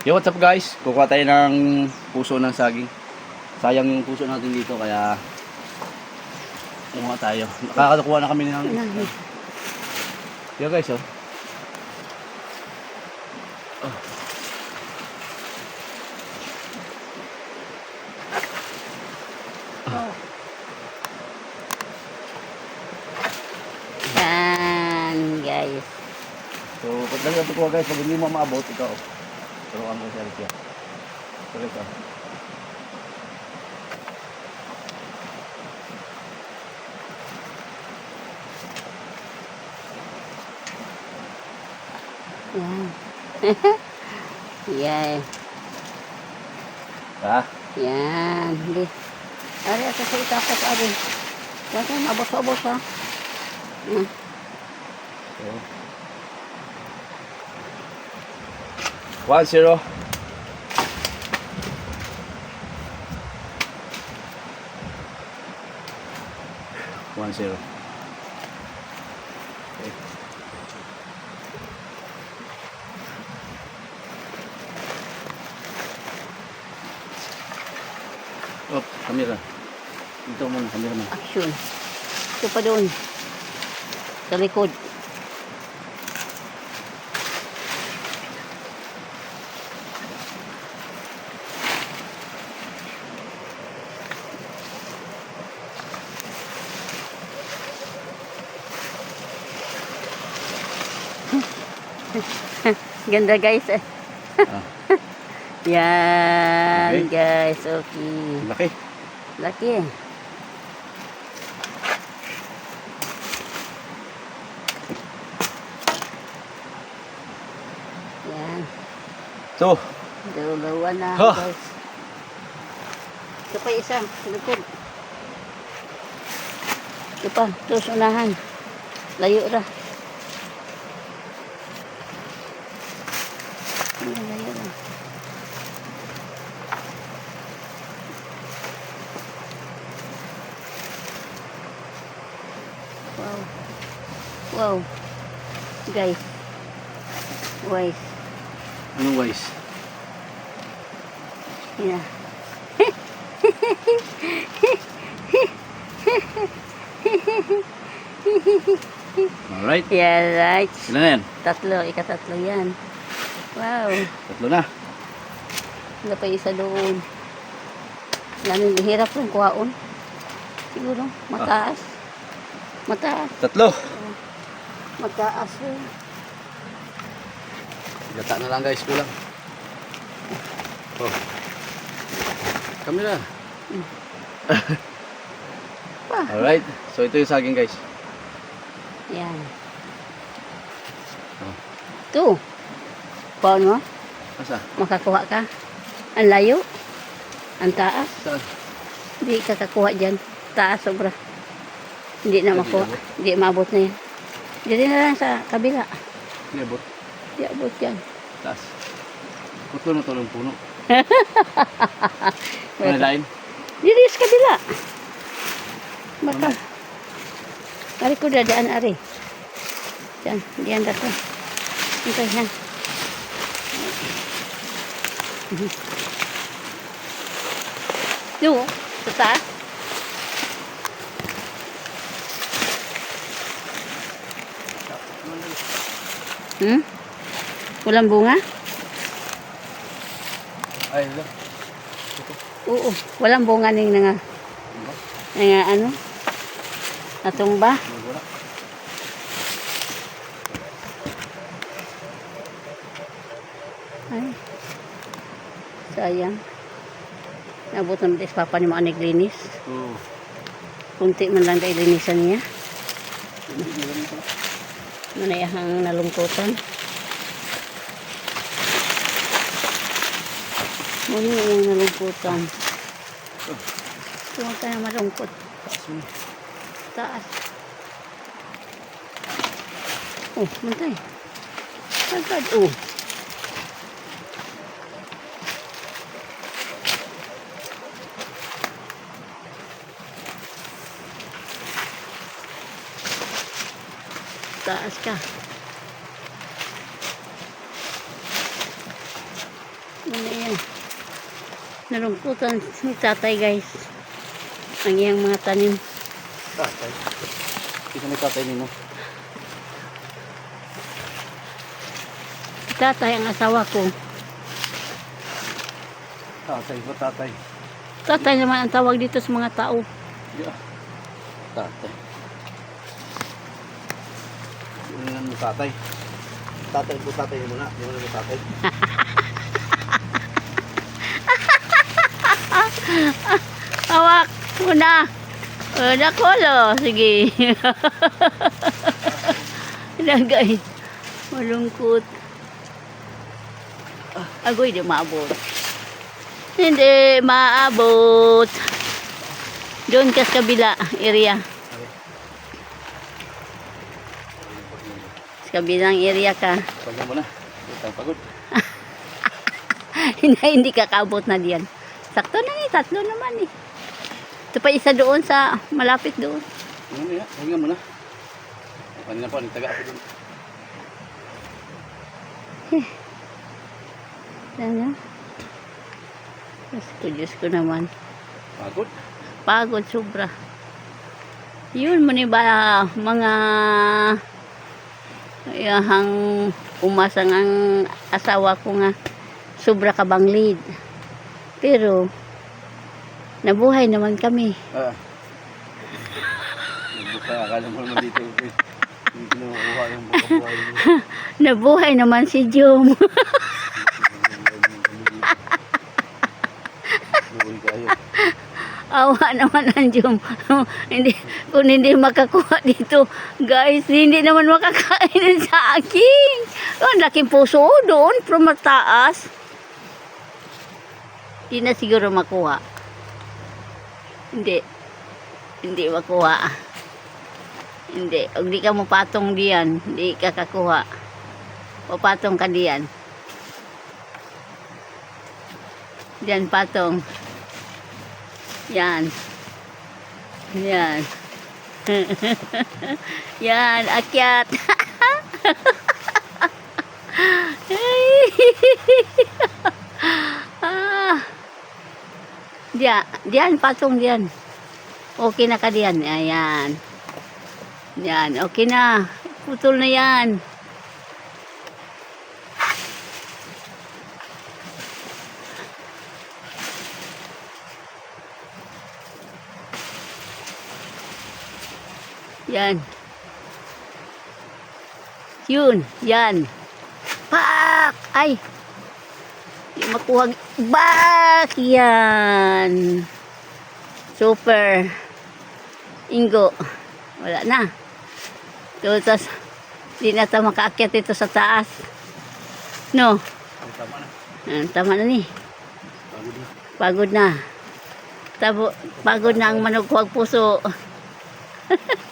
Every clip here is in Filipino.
Yo, what's up guys? Kukuha tayo ng puso ng saging. Sayang yung puso natin dito kaya kumuha tayo. Nakakakuha na kami ng... Yo guys, oh. Oh. Oh. Yan, guys. So, pag lang ito guys, pag hindi mo maabot, ito oh. Turuan mo sa Alicia. Guys, oh. Yan. Yan. Ha? Yan. Di. Ari, ako sa itapos, ari. Yan kayo, mabos-abos, ha? Yan. So. One zero. One zero. Okay. Oh, kamera. Dito muna, kamera mo. Action. Ito pa doon. Sa likod. Ganda guys eh. Ah, Yan Okay. guys, okay. laki. Laki. Yan. So, Dalawa na, Huh. guys. Ito pa isa, sa likod. Ito pa, ito unahan. Layo ra. Ayan, Layo ra. Wow. Wow. Guys. Guys. anong wise? Yeah. Alright. Yeah, right. Ilan na yan? Tatlo, ikatatlo yan. Wow. Tatlo na. Wala pa isa doon. Lamang hirap yung kuhaon. Siguro, mataas. Mataas. Tatlo. Mataas yun. Gata na lang guys, kulang. Oh. Kamera. Pa. Alright. So ito yung saging guys. Yan. Oh. Ito. Paano mo? Asa? Makakuha ka. Ang layo. Ang taas. Saan? Hindi ka kakuha dyan. Taas sobra. Hindi na makuha. Hindi maabot na yan. Dito na lang sa kabila. Hindi, abot. Hindi abot yan. Taas. Putlo na tulong puno. Ano lain? Dito sa kabila. Baka. Ari ko dadaan ari. Yan. Diyan dito. Ito yan. Yo, sa taas. Hmm? Walang bunga? Ay, ito. Oo, walang bunga ning nga nga ano? Natumba? Wala. Ay. Sayang. Nabot naman is papa ni mga naglinis. Oo. Kunti man lang kailinisan niya. Manayahang nalungkutan. Muna yung nalungkutan. Huwag ka na malungkot. Taas. Oh, mantay. Agad, oh. Taas ka. Ano yan? Nalungkutan si tatay guys. Ang iyang mga tanim. Tatay. Isa may tatay nino. Tatay ang asawa ko. Tatay ba tatay? Tatay naman ang tawag dito sa mga tao. Yeah. Tatay. Nga mo tatay. Tatay po tatay mo na. Nga mo tatay. Hawak muna. Uh, nakolo. Sige. Yan guys. Malungkot. Agoy, di maabot. Hindi maabot. Doon ka sa kabila area. Sa kabilang area ka. Pagyan mo na. Pagod. hindi, hindi kakabot na diyan. Sakto na ni, tatlo naman eh. Ito pa isa doon sa malapit doon. Ano yan? Pagyan mo na. Kanina pa, nagtaga ako dun. Ano? Diyos ko, Diyos ko naman. Pagod. Pagod sobra. Yun mo ni ba mga yahang umasang ang asawa ko nga sobra ka bang lead. Pero nabuhay naman kami. Ah. Nagbuka, akala mo naman dito. eh. Kinukuha yung. Nabuhay naman si Jom. Awa naman ang Jom. hindi, kung hindi makakuha dito, guys, hindi naman makakain sa akin. Ang laking puso oh, doon, from mataas. Hindi na siguro makuha. Hindi. Hindi makuha. Hindi. Huwag di ka mapatong diyan. Hindi ka kakuha. Papatong ka diyan. Diyan patong. Yan. Yan. Yan, akyat. ah. Diyan, diyan, patong diyan. Okay na ka diyan. Ayan. Yan, okay na. Putol na yan. Yan. Yun, yan. Pak! Ay! Di makuha. Bak! Yan. Super. Ingo. Wala na. Tapos, di na tayo makaakyat ito sa taas. No? Ang tama na. Ah, tama na ni. Pagod na. Pagod na. Tabo, pagod na ang manugkuhag puso.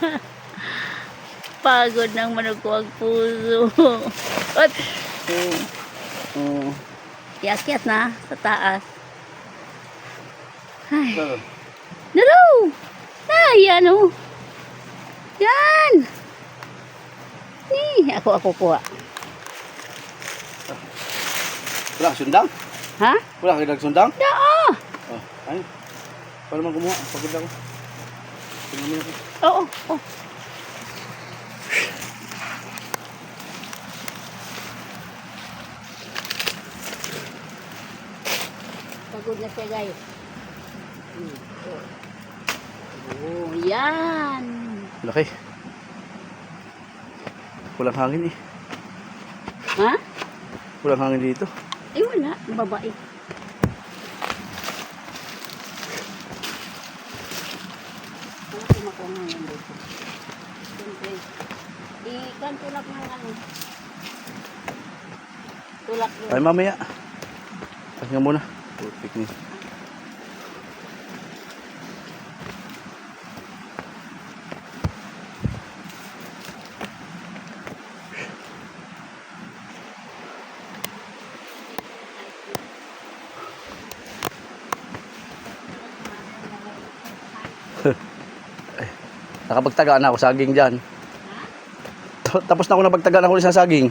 pagod na ang manugkuhag puso. Ot! Oh. Oh. Iakyat na sa taas. Ay. Nalo! Ay, yan o. Yan! Ni, ako, ako kuha. Wala, sundang? Ha? Wala, kaya nagsundang? Daa! Oh, ay. Paano man kumuha? Pagod ako. Oo, oh. Pagod na siya, guys. Oh, oh yan. Laki. Walang hangin eh. Ha? Walang hangin dito. Eh, wala. Babae. Ano kumakuha nga yan dito? Siyempre. Ikan tulak ng ano. Tulak yun. Ay, mamaya. Pahinga muna. Perfect ni. Nakapagtagaan na ako saging dyan. Ta- Tapos na ako napagtagaan ako sa saging.